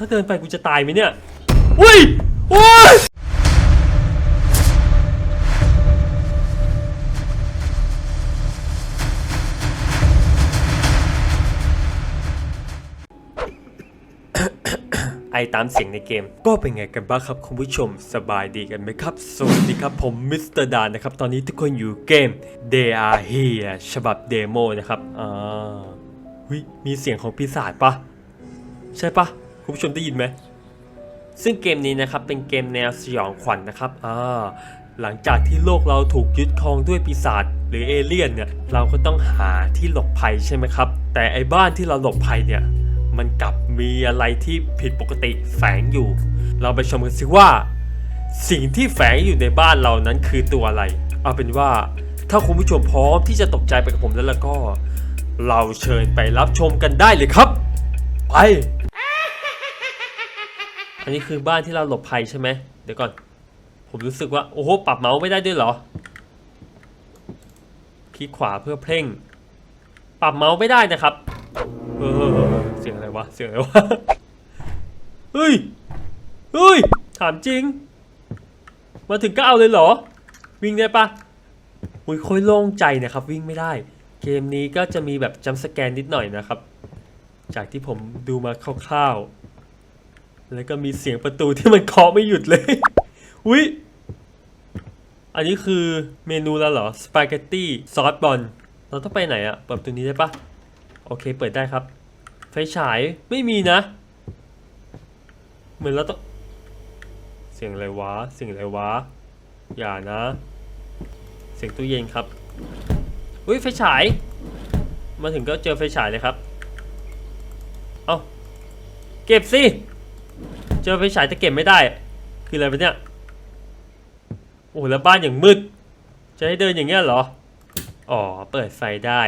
ถ้าเดินไปกูจะตายไหมเนี่ยอุ้ยอุ้ยไอตามเสียงในเกม ก็เป็นไงกันบ้างครับคุณผู้ชมสบายดีกันไหมครับ สวัสดีครับผมมิสเตอร์ดานนะครับ ตอนนี้ทุกคนอยู่เกม They Are Here ฉบับเดโมนะครับอ่าวิมีเสียงของปีศาจปะใช่ปะ คุณผู้ชมได้ยินไหมซึ่งเกมนี้นะครับเป็นเกมแนวสยองขวัญนนะครับอ่าหลังจากที่โลกเราถูกยึดครองด้วยปีศาจหรือเอเลี่ยนเนี่ยเราก็ต้องหาที่หลบภัยใช่ไหมครับ แต่ไอ้บ้านที่เราหลบภัยเนี่ยมันกลับมีอะไรที่ผิดปกติแฝงอยู่ เราไปชมกันสิว่า สิ่งที่แฝงอยู่ในบ้านเรานั้นคือตัวอะไร เอาเป็นว่าถ้าคุณผู้ชมพร้อมที่จะตกใจไปกับผมแล้วล้วก็ เราเชิญไปรับชมกันได้เลยครับ ไป อันนี้คือบ้านที่เราหลบภัยใช่ไหมเดี๋ยวก่อน ผมรู้สึกว่า โอ้โห ปรับเมาส์ไม่ได้ด้วยเหรอ คลิกขวาเพื่อเพ่ง ปรับเมาส์ไม่ได้นะครับ เออ เสียงอะไรวะ เสียงอะไรวะ เฮ้ย เฮ้ย ถามจริง มาถึงก็เอาเลยเหรอ วิ่งได้ปะอุ้ยค่อยโล่งใจนะครับ วิ่งไม่ได้ เกมนี้ก็จะมีแบบจัมสแกนนิดหน่อยนะครับ จากที่ผมดูมาคร่าวๆ แล้วก็มีเสียงประตูที่มันเคาะไม่หยุดเลย อุ้ย อันนี้คือเมนูแล้วเหรอ สปาเกตตี้ซอสบอล เราต้องไปไหนอะเปิดประตูนี้ได้ปะโอเค เปิดได้ครับ ไฟฉายไม่มีนะ เหมือนเราต้อง เสียงอะไรวะ เสียงอะไรวะ อย่านะ เสียงตู้เย็นครับ อุ้ยไฟฉาย มาถึงก็เจอไฟฉายเลยครับ เอาเก็บสิ จอไฟฉายแต่เก็บไม่ได้ คืออะไรไปเนี่ย โอ้โหแล้วบ้านอย่างมืด จะให้เดินอย่างเงี้ยเหรอ อ๋อ เปิดไฟได้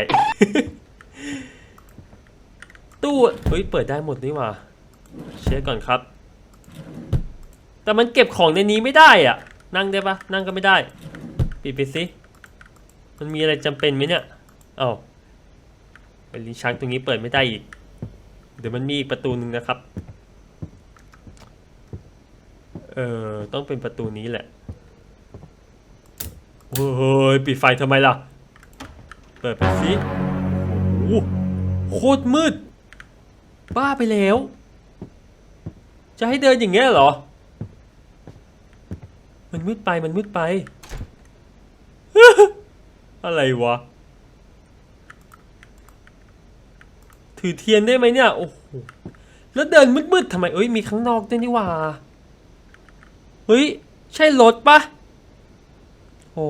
ตู้เฮ้ย เปิดได้หมดนี่หว่า เช็คก่อนครับ แต่มันเก็บของในนี้ไม่ได้อะนั่งได้ปะนั่งก็ไม่ได้ ปิดไปสิ มันมีอะไรจำเป็นไหมเนี่ย เอ้าเป็นลิ้นชักตรงนี้เปิดไม่ได้อีก เดี๋ยวมันมีอีกประตูหนึ่งนะครับ ออ ต้องเป็นประตูนี้แหละเฮ้ยปิดไฟทำไมล่ะ เปิดไปสิโอ้โหโคตรมืด บ้าไปแล้ว จะให้เดินอย่างเงี้ยเหรอ มันมืดไปมันมืดไป อะไรวะ ถือเทียนได้ไหมเนี่ย โอ้โห แล้วเดินมืดๆทำไม เอ้ย มีข้างนอกด้วยนี่ว่า ฮ้ย ใช่รถปะโอ้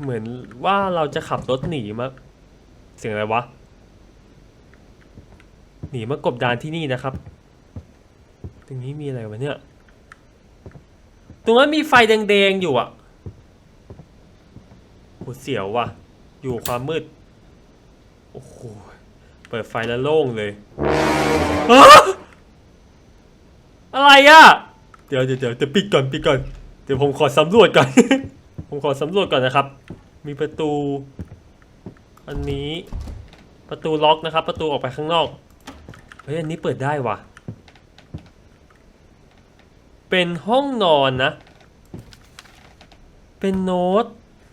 เหมือนว่าเราจะขับรถหนีมาเสียงอะไรวะ หนีมากบดานที่นี่นะครับ ตรงนี้มีอะไรวะเนี่ย ตรงนั้นมีไฟแดงๆอยู่อะโหเสียวว่ะ อยู่ความมืด โอ้โห เปิดไฟแล้วโล่งเลยฮะอะไรอะ เดี๋ยวเดี๋ยวเดี๋ยวปิดก่อนปิดก่อนเดี๋ยวผมขอสำรวจก่อน ผมขอสำรวจก่อนนะครับ มีประตู อันนี้ประตูล็อกนะครับ ประตูออกไปข้างนอกเฮ้ยอันนี้เปิดได้ว่ะ เป็นห้องนอนนะ เป็นโน้ต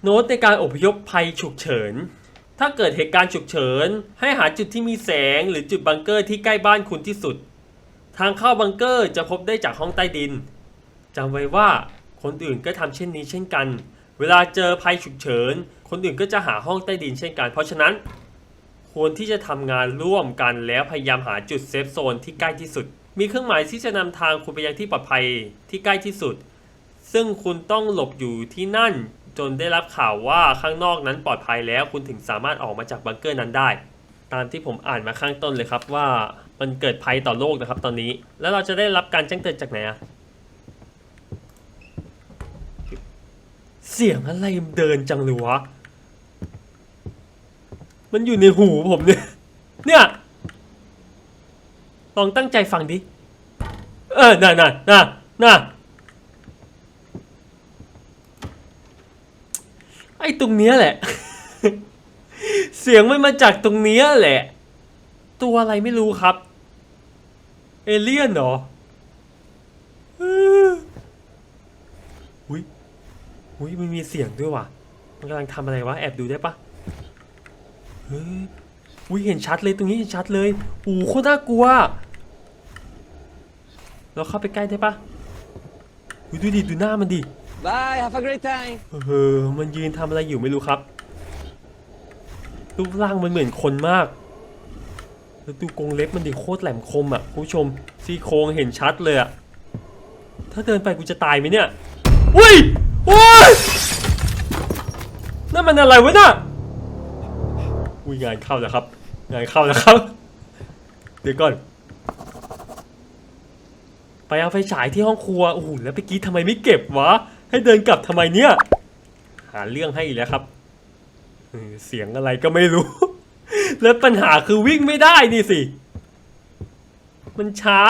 โน้ตในการอพยพภัยฉุกเฉิน ถ้าเกิดเหตุการณ์ฉุกเฉิน ให้หาจุดที่มีแสงหรือจุดบังเกอร์ที่ใกล้บ้านคุณที่สุด ทางเข้าบังเกอร์จะพบได้จากห้องใต้ดินจำไว้ว่าคนอื่นก็ทำเช่นนี้เช่นกัน เวลาเจอภัยฉุกเฉิน คนอื่นก็จะหาห้องใต้ดินเช่นกัน เพราะฉะนั้น ควรที่จะทำงานร่วมกันแล้วพยายามหาจุดเซฟโซนที่ใกล้ที่สุด มีเครื่องหมายที่จะนำทางคุณไปยังที่ปลอดภัยที่ใกล้ที่สุด ซึ่งคุณต้องหลบอยู่ที่นั่น จนได้รับข่าวว่าข้างนอกนั้นปลอดภัยแล้ว คุณถึงสามารถออกมาจากบังเกอร์นั้นได้ ตามที่ผมอ่านมาข้างต้นเลยครับว่า มันเกิดภัยต่อโลกนะครับตอนนี้ แล้วเราจะได้รับการแจ้งเตือนจากไหนอะเสียงอะไรเดินจังเลยวะ มันอยู่ในหูผมเนี่ย เนี่ย ลองตั้งใจฟังดิ เออ น่ะน่ะน่ะน่ะไอ้ตรงเนี้ยแหละ เสียงมันมาจากตรงเนี้ยแหละ ตัวอะไรไม่รู้ครับ เอเลี่ยนเหรออุ้ยอุ้ยมันมีเสียงด้วยว่ะ มันกำลังทำอะไรวะ แอบดูได้ปะเฮ้ยอุ้ยเห็นชัดเลยตรงนี้เห็นชัดเลยโอ้โคตน่ากลัว เราเข้าไปใกล้ได้ปะอุ้ยดูดิดูหน้ามันดิ Bye have a great time เออมันยืนทำอะไรอยู่ไม่รู้ครับ รูปร่างมันเหมือนคนมาก แล้วดูกรงเล็บมันดิโคตรแหลมคมอะคุณผู้ชมซี่โครงเห็นชัดเลยอะถ้าเดินไปกูจะตายไหมเนี่ยอุ้ยโอ้ยนั่นมันอะไรวะน่ะอุ้ยงานเข้าแล้วครับงานเข้าแล้วครับ เดี๋ยวก่อน ไปเอาไฟฉายที่ห้องครัวโอ้โหแล้วเมื่อกี้ทำไมไม่เก็บวะให้เดินกลับทำไมเนี่ย หาเรื่องให้อีกแล้วครับเสียงอะไรก็ไม่รู้ แล้วปัญหาคือวิ่งไม่ได้นี่สิ มันช้า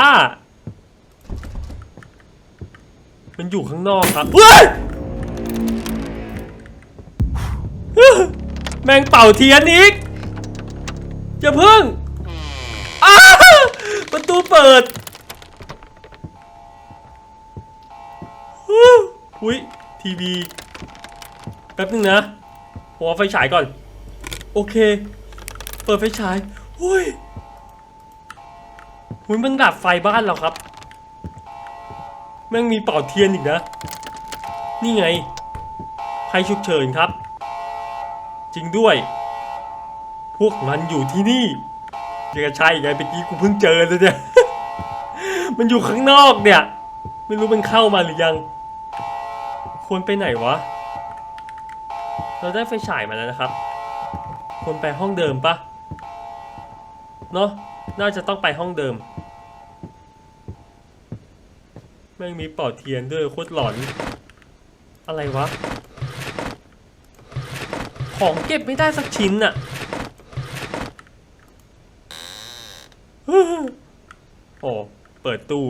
มันอยู่ข้างนอกครับเฮ้ยแมงเป่าเทียนอีกจะพึ่งประตูเปิดอุ้ยทีวี แป๊บนึงนะผมเอาไฟฉายก่อน โอเค เปิดไฟฉายอุ้ยหุยมันดับไฟบ้านเราครับ แม่งมีเป่าเทียนอีกนะ นี่ไงภัยฉุกเฉินครับ จริงด้วย พวกมันอยู่ที่นี่เจะใช่ไงเมื่อกี้กูเพิ่งเจอเลยเนี่ย มันอยู่ข้างนอกเนี่ย ไม่รู้มันเข้ามาหรือยัง ควรไปไหนวะ เราได้ไฟฉายมาแล้วนะครับ ควรไปห้องเดิมปะ เนาะน่าจะต้องไปห้องเดิม แม่งมีเป่าเทียนด้วยโคตรหลอน อะไรวะ ของเก็บไม่ได้สักชิ้นอะโอ้เปิดตู้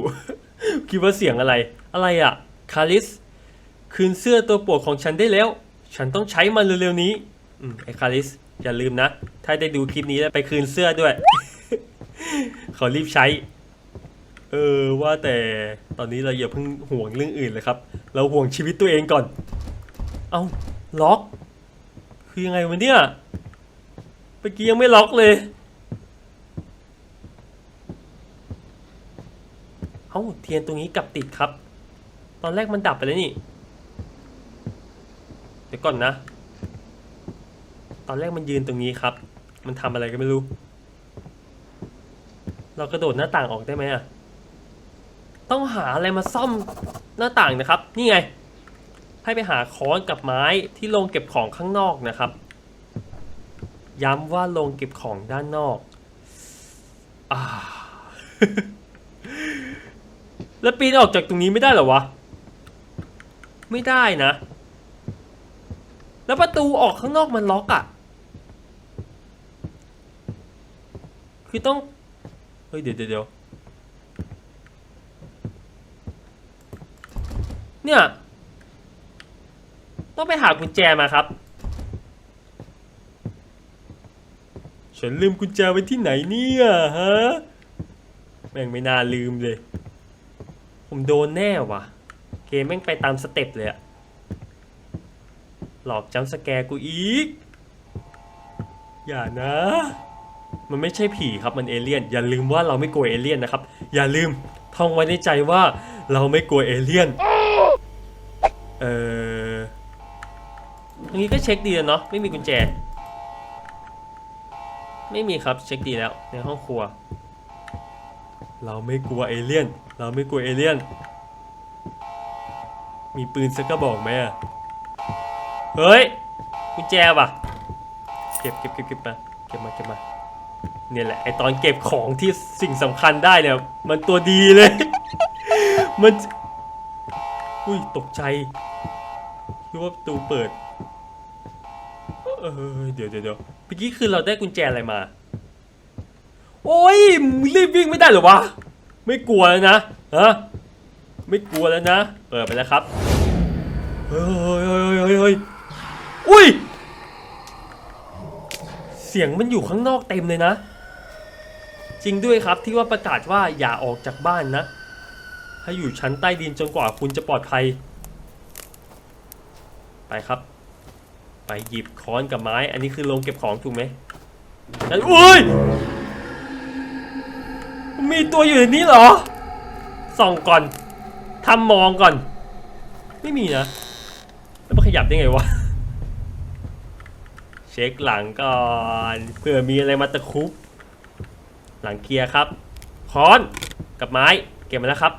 คิดว่าเสียงอะไร อะไรอะคาริส คืนเสื้อตัวปรดของฉันได้แล้ว ฉันต้องใช้มันเร็วๆนี้อืมไอคาริส อย่าลืมนะ ถ้าได้ดูคลิปนี้แล้วไปคืนเสื้อด้วย เขารีบใช้ เออว่าแต่ตอนนี้เราอย่าเพิ่งห่วงเรื่องอื่นเลยครับ เราห่วงชีวิตตัวเองก่อน เอาล็อก คือยังไงวะเนี่ยเมื่อกี้ยังไม่ล็อกเลย เอ้าเทียนตรงนี้กลับติดครับ ตอนแรกมันดับไปแล้วนี่เดี๋ยวก่อนนะ ตอนแรกมันยืนตรงนี้ครับ มันทำอะไรก็ไม่รู้ เรากระโดดหน้าต่างออกได้ไหมอะ ต้องหาอะไรมาซ่อมหน้าต่างนะครับ นี่ไง ให้ไปหาค้อนกับไม้ที่โรงเก็บของข้างนอกนะครับ ย้ำว่าโรงเก็บของด้านนอกอแล้วปีนออกจากตรงนี้ไม่ได้เหรอวะ ไม่ได้นะ แล้วประตูออกข้างนอกมันล็อกอะ่ะ คือต้อง ฮ้ยเดี๋ยวเดี๋ยวเนี่ย ต้องไปหากุญแจมาครับ ฉันลืมกุญแจไว้ที่ไหนเนี่ยฮะ แม่งไม่น่าลืมเลย ผมโดนแน่ว่ะ เกมแม่งไปตามสเต็ปเลยอะหลอกจำสแกร์กูอีก อย่านะ มันไม่ใช่ผีครับมันเอเลี่ยน อย่าลืมว่าเราไม่กลัวเอเลี่ยนนะครับ อย่าลืมท่องไว้ในใจว่าเราไม่กลัวเอเลี่ยน เออตรงนี้ก็เช็คดีแล้วเนาะไม่มีกุญแจ ไม่มีครับเช็คดีแล้วในห้องครัว เราไม่กลัวเอเลี่ยน เราไม่กลัวเอเลี่ยน มีปืนสักกระบอกไหมอะเฮ้ยกุญแจว่ะ เก็บเก็บเก็บเก็บมาเก็บมาเก็บมา เนี่ยแหละไอตอนเก็บของที่สิ่งสำคัญได้เนี่ยมันตัวดีเลย มันอุ้ยตกใจคิดว่าประตูเปิดเออเดี๋ยวเดี๋ยวเดี๋ยวเมื่อกี้คือเราได้กุญแจอะไรมา โอ้ยรีบวิ่งไม่ได้หรอวะไม่กลัวแล้วนะฮะไม่กลัวแล้วนะเปิดไปแล้วครับเฮ้ยเฮ้ยเฮ้ยเฮ้ยอุ้ยเสียงมันอยู่ข้างนอกเต็มเลยนะ จริงด้วยครับที่ว่าประกาศว่าอย่าออกจากบ้านนะ ให้อยู่ชั้นใต้ดินจนกว่าคุณจะปลอดภัย ไปครับ ไปหยิบค้อนกับไม้ อันนี้คือโรงเก็บของถูกไหมแล้วอุ้ยมีตัวอยู่ในนี้เหรอ ส่องก่อนทำมองก่อน ไม่มีนะ แล้วมันขยับได้ไงวะ เช็คหลังก่อนเผื่อมีอะไรมาตะคุบ หลังเคลียร์ครับค้อนกับไม้เก็บมาแล้วครับ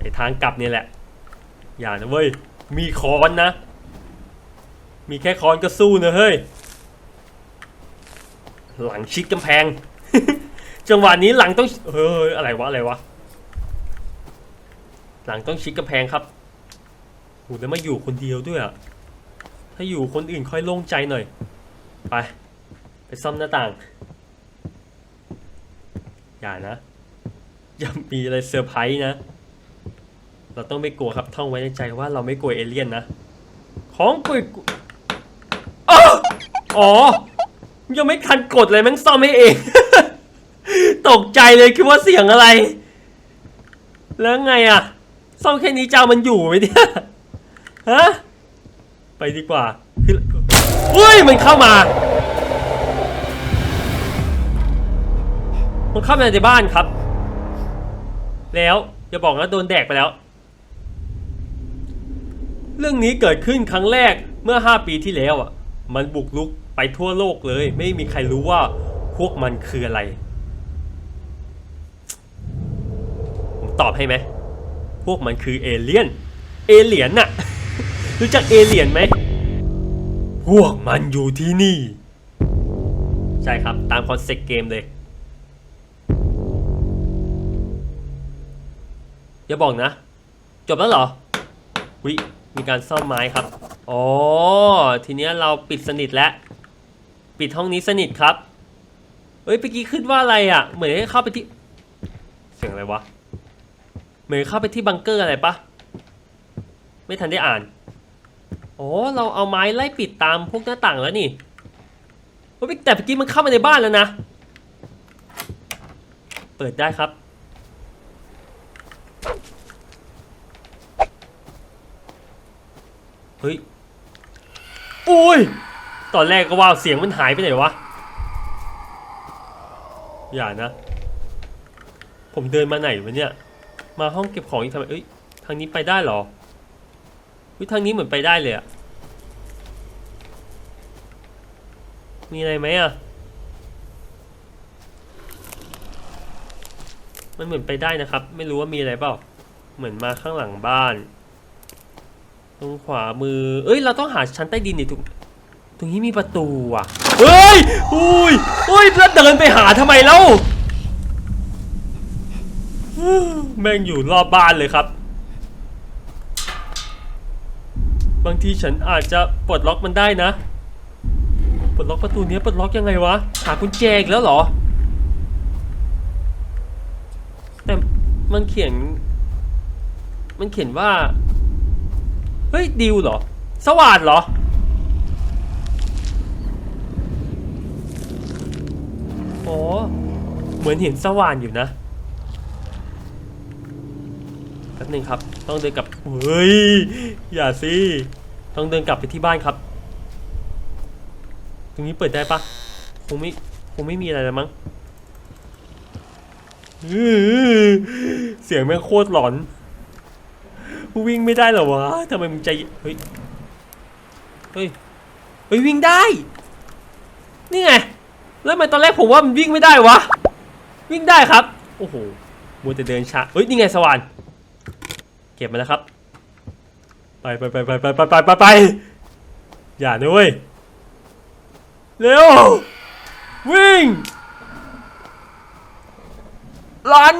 ไอทางกลับเนี่ยแหละ อย่านะเว้ย มีค้อนนะ มีแค่ค้อนก็สู้นะเฮ้ย หลังชิดกำแพง จังหวะนี้หลังต้องเฮ้ยอะไรวะอะไรวะ หลังต้องชิดกำแพงครับโหแล้วมาอยู่คนเดียวด้วยอะถ้าอยู่คนอื่นค่อยโล่งใจหน่อย ไป ไปซ่อมหน้าต่าง อย่านะ อย่ามีอะไรเซอร์ไพรส์นะ เราต้องไม่กลัวครับท่องไว้ในใจว่าเราไม่กลัวเอเลี่ยนนะ ของกุยอ๋อ ยังไม่ทันกดเลยแมันซ่อมให้เอง ตกใจเลยคิดว่าเสียงอะไร แล้วไงอะซ่อมแค่นี้เจ้ามันอยู่ไหมเนี่ยฮะไปดีกว่าคือเฮ้ยมันเข้ามา มันเข้ามาในบ้านครับ แล้วอย่าบอกนะโดนแดกไปแล้ว เรื่องนี้เกิดขึ้นครั้งแรกเมื่อ 5 ปีที่แล้วอะ มันบุกลุกไปทั่วโลกเลย ไม่มีใครรู้ว่าพวกมันคืออะไร ผมตอบให้ไหม พวกมันคือเอเลี่ยน เอเลียนน่ะ รู้จักเอเลียนไหม พวกมันอยู่ที่นี่ ใช่ครับ ตามคอนเซ็ปต์เกมเลย อย่าบอกนะ จบแล้วเหรอวิมีการซ่อมไม้ครับ อ๋อ ทีเนี้ยเราปิดสนิทแล้ว ปิดห้องนี้สนิทครับเอ้ยเมื่อกี้ขึ้นว่าอะไรอะ เหมือนให้เข้าไปที่ เสียงอะไรวะ เหมือนเข้าไปที่บังเกอร์อะไรปะ ไม่ทันได้อ่าน อ๋อ เราเอาไม้ไล่ปิดตามพวกหน้าต่างแล้วนี่แต่เมื่อกี้มันเข้ามาในบ้านแล้วนะ เปิดได้ครับ เฮ้ยอุ้ย ตอนแรกก็ว่าเสียงมันหายไปไหนวะ อย่านะ ผมเดินมาไหนวะเนี่ย มาห้องเก็บของอีกทำไม เอ้ย ทางนี้ไปได้เหรอวิทางนี้เหมือนไปได้เลยอะมีอะไรไหมอะ มันเหมือนไปได้นะครับ ไม่รู้ว่ามีอะไรเปล่า เหมือนมาข้างหลังบ้าน ตรงขวามือ เอ้ย เราต้องหาชั้นใต้ดินนี่ตรงตรงนี้มีประตูอะ เฮ้ย อุ้ยอุ้ยแล้วเดินไปหาทำไมเล่าแม่งอยู่รอบบ้านเลยครับ บางทีฉันอาจจะปลดล็อกมันได้นะ ปลดล็อกประตูเนี้ยปลดล็อกยังไงวะ หากุญแจอีกแล้วเหรอ แต่ มันเขียน มันเขียนว่า เฮ้ยดิวเหรอ สว่านเหรออ๋อเหมือนเห็นสว่านอยู่นะแป๊บนึงครับ ต้องเดินกลับ เฮ้ย อย่าสิ ต้องเดินกลับไปที่บ้านครับ ตรงนี้เปิดได้ปะคงไม่คงไม่มีอะไรแล้วมั้ง เสียงแม่งโคตรหลอนวิ่งไม่ได้เหรอวะทำไมมึงใจเฮ้ยเฮ้ยเฮ้ยวิ่งได้ นี่ไง แล้วทำไมตอนแรกผมว่ามันวิ่งไม่ได้วะ วิ่งได้ครับ โอ้โหมัวแต่เดินช้าเฮ้ย นี่ไงสว่าน เก็บมาแล้วครับ ไปไปไปไปไปไปไปไปไปอย่านะเว้ยเร็ว วิ่ง ลัน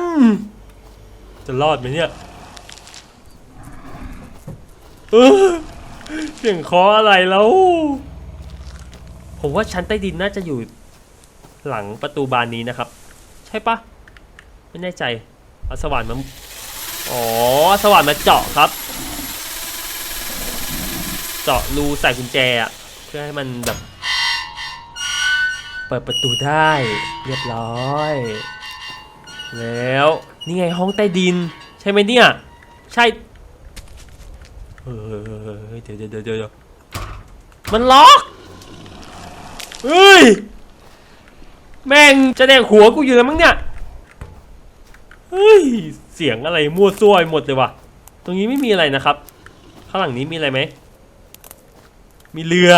จะรอดไหมเนี่ยเออเสียงคออะไรแล้ว ผมว่าชั้นใต้ดินน่าจะอยู่หลังประตูบานนี้นะครับ ใช่ปะไม่แน่ใจเอาสว่านมาอ๋อสว่านมาเจาะครับ เจาะรูใส่กุญแจอะเพื่อให้มันแบบ เปิดประตูได้ เรียบร้อย แล้วนี่ไงห้องใต้ดิน ใช่ไหมเนี่ย ใช่เฮ้ยเดี๋ยวเดี๋ยวเดี๋ยวมันล็อกเฮ้ยแม่งจะแดกหัวกูอยู่แล้วมั้งเนี่ยเฮ้ยเสียงอะไรมั่วซั่วหมดเลยว่ะ ตรงนี้ไม่มีอะไรนะครับ ข้างหลังนี้มีอะไรไหมมีเรือ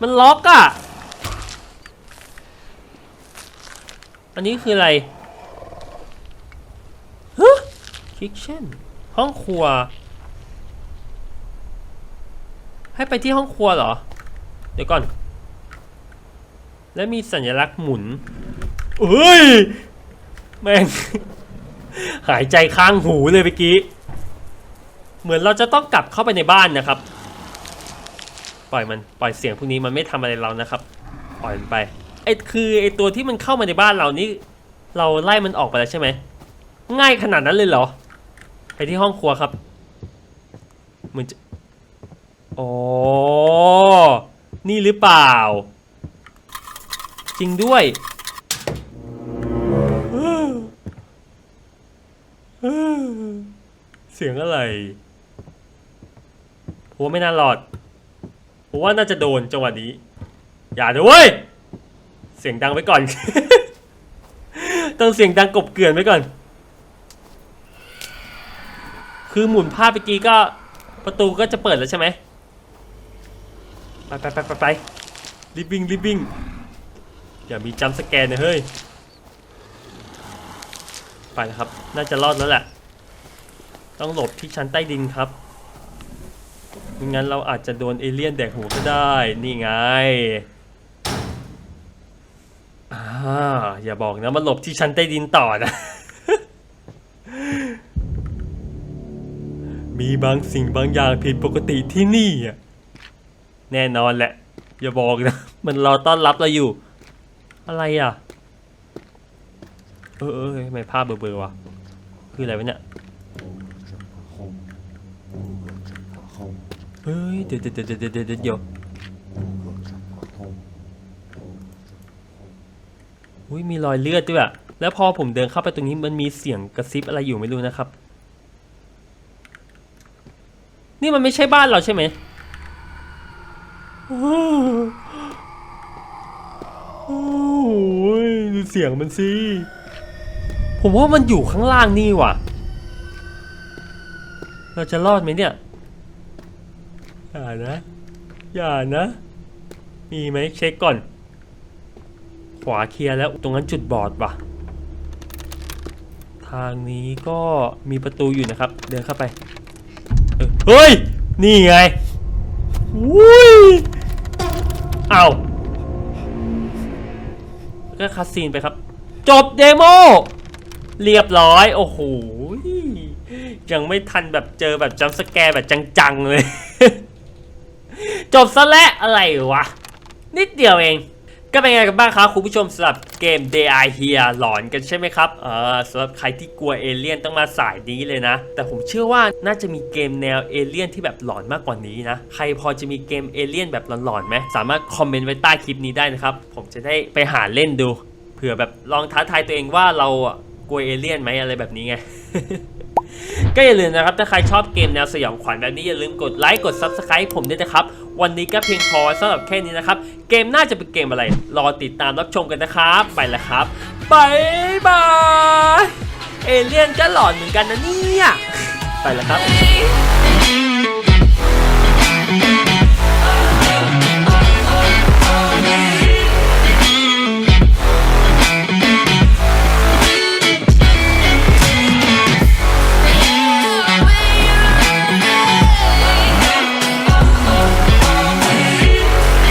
มันล็อกอะ่ะ อันนี้คืออะไรฮะคิกเช่นห้องครัว ให้ไปที่ห้องครัวเหรอ เดี๋ยวก่อน แล้วมีสัญลักษณ์หมุนเฮ้ย แม่ง หายใจค้างหูเลยเมื่อกี้ เหมือนเราจะต้องกลับเข้าไปในบ้านนะครับ ปล่อยมัน ปล่อยเสียงพวกนี้มันไม่ทำอะไรเรานะครับ ปล่อยมันไป ไอ้คือไอ้ตัวที่มันเข้ามาในบ้านเรานี่เราไล่มันออกไปแล้วใช่ไหมง่ายขนาดนั้นเลยเหรอ ไปที่ห้องครัวครับเหมือนจะอ๋อนี่หรือเปล่า จริงด้วยเสียงอะไรผมว่าไม่น่ารอดผมว่าน่าจะโดนจังหวะนี้ อย่าเถอเว้ย เสียงดังไว้ก่อน ต้องเสียงดังกบเกลื่อนไว้ก่อน คือหมุนภาพเมื่อกี้ก็ประตูก็จะเปิดแล้วใช่ไหมไปไปไปไปไปรีบวิ่งรีบวิ่งอย่ามีจัมสแกนนะเฮ้ย ไปนะครับ น่าจะรอดแล้วแหละ ต้องหลบที่ชั้นใต้ดินครับไม่งั้นเราอาจจะโดนเอเลี่ยนแดกหัวก็ได้ นี่ไง อ่าอย่าบอกนะมาหลบที่ชั้นใต้ดินต่อนะ มีบางสิ่งบางอย่างผิดปกติที่นี่อะแน่นอนแหละ อย่าบอกนะ มันรอต้อนรับเราอยู่ อะไรอะ เออเออทำไมภาพเบลอๆวะคืออะไรวะเนี่ยเฮ้ยเดี๋ยวเดี๋ยวเดี๋ยวเดี๋ยวเดี๋ยวเดี๋ยว อุ้ยมีรอยเลือดด้วยอะแล้วพอผมเดินเข้าไปตรงนี้มันมีเสียงกระซิบอะไรอยู่ไม่รู้นะครับ นี่มันไม่ใช่บ้านเราใช่ไหมโอ้ยดูเสียงมันสิผมว่ามันอยู่ข้างล่างนี่ว่ะ เราจะรอดไหมเนี่ย อย่านะ อย่านะ มีไหมเช็คก่อน ขวาเคลียร์แล้วตรงนั้นจุดบอดว่ะ ทางนี้ก็มีประตูอยู่นะครับ เดินเข้าไป เฮ้ย นี่ไงวุ้ยเอาก็คัสซีนไปครับ จบเดโมเรียบร้อย โอ้โหยังไม่ทันแบบเจอแบบจัมป์สแกร์แบบจังๆเลย จบซะแล้วอะไรวะ นิดเดียวเอง ก็เป็นไงกันบ้างครับคุณผู้ชมสำหรับเกม Day I Here หลอนกันใช่ไหมครับ เออสำหรับใครที่กลัวเอเลี่ยนต้องมาสายนี้เลยนะ แต่ผมเชื่อว่าน่าจะมีเกมแนวเอเลี่ยนที่แบบหลอนมากกว่านี้นะ ใครพอจะมีเกมเอเลี่ยนแบบหลอนๆไหมสามารถคอมเมนต์ไว้ใต้คลิปนี้ได้นะครับ ผมจะได้ไปหาเล่นดู เผื่อแบบลองท้าทายตัวเองว่าเรา กลัวเอเลี่ยนไหมอะไรแบบนี้ไง ก็อย่าลืมนะครับ ถ้าใครชอบเกมแนวสยองขวัญแบบนี้อย่าลืมกดไลค์กด Subscribe ผมด้วยนะครับ วันนี้ก็เพียงพอสำหรับแค่นี้นะครับ เกมน่าจะเป็นเกมอะไร รอติดตามรับชมกันนะครับ ไปแล้วครับบายบายเอเลี่ยนก็หลอนเหมือนกันนะเนี่ย ไปแล้วครับ